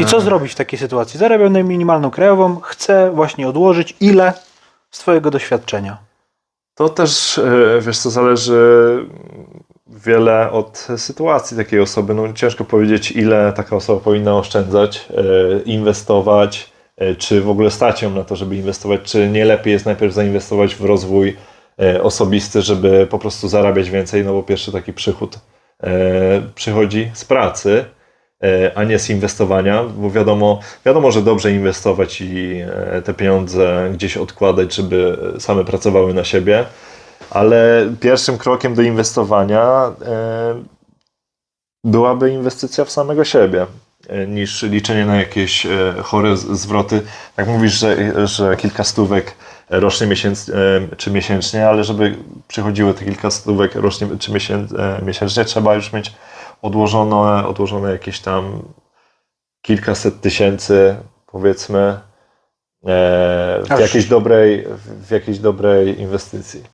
I co zrobić w takiej sytuacji? Zarabiam na minimalną krajową, chcę właśnie odłożyć ile z Twojego doświadczenia? To też, e, wiesz co, zależy wiele od sytuacji takiej osoby. No, ciężko powiedzieć, ile taka osoba powinna oszczędzać, e, inwestować, e, czy w ogóle stać ją na to, żeby inwestować, czy nie lepiej jest najpierw zainwestować w rozwój osobisty, żeby po prostu zarabiać więcej, no bo pierwszy taki przychód przychodzi z pracy, a nie z inwestowania, bo wiadomo, wiadomo, że dobrze inwestować i e, te pieniądze gdzieś odkładać, żeby same pracowały na siebie, ale pierwszym krokiem do inwestowania e, byłaby inwestycja w samego siebie e, niż liczenie na jakieś e, chore zwroty. Tak mówisz, że, że kilka stówek rocznie miesięc, e, czy miesięcznie, ale żeby przychodziły te kilka stówek rocznie czy miesię, e, miesięcznie, trzeba już mieć odłożone, odłożone jakieś tam kilkaset tysięcy, powiedzmy, e, w Aż- jakiejś dobrej, w jakiejś dobrej inwestycji.